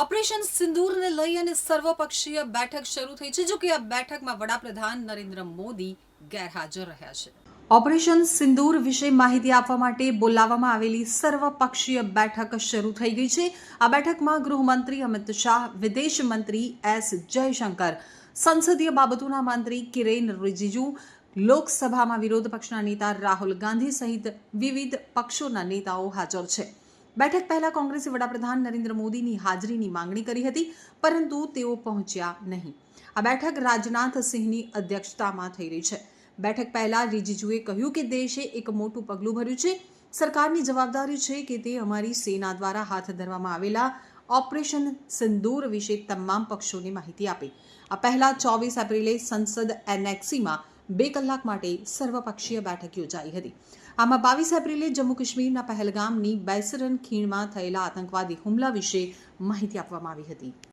Operation સિંદૂરને લઈ અને સર્વપક્ષીય બેઠક શરૂ થઈ છે, જો કે આ બેઠકમાં વડાપ્રધાન નરેન્દ્ર મોદી ગેરહાજર રહ્યા છે. ઓપરેશન સિંદૂર વિશે માહિતી આપવા માટે બોલાવવામાં આવેલી સર્વપક્ષીય બેઠક શરૂ થઈ ગઈ છે. આ બેઠકમાં ગૃહમંત્રી અમિત શાહ, વિદેશ મંત્રી એસ જયશંકર, સંસદીય બાબતોના મંત્રી કિરેન રિજિજુ, લોકસભામાં વિરોધ પક્ષના નેતા રાહુલ ગાંધી સહિત વિવિધ પક્ષોના નેતાઓ હાજર છે. બેઠક પહેલા કોંગ્રેસે વડાપ્રધાન નરેન્દ્ર મોદીની હાજરીની માંગણી કરી હતી, પરંતુ તેઓ પહોંચ્યા નહીં. આ બેઠક રાજનાથ સિંહની અધ્યક્ષતામાં થઈ રહી છે. બેઠક પહેલા રિજિજુએ કહ્યું કે દેશે એક મોટું પગલું ભર્યું છે. સરકારની જવાબદારી છે કે તે અમારી સેના દ્વારા હાથ ધરવામાં આવેલા ઓપરેશન સિંદૂર વિશે તમામ પક્ષોને માહિતી આપે. આ પહેલા ચોવીસ એપ્રિલે સંસદ એનેક્સીમાં બે કલાક માટે સર્વપક્ષીય બેઠક યોજાઈ હતી. આમાં બાવીસ એપ્રિલે જમ્મુ કાશ્મીરના પહેલગામની બેસરન ખીણમાં થયેલા આતંકવાદી હુમલા વિશે માહિતી આપવામાં આવી હતી.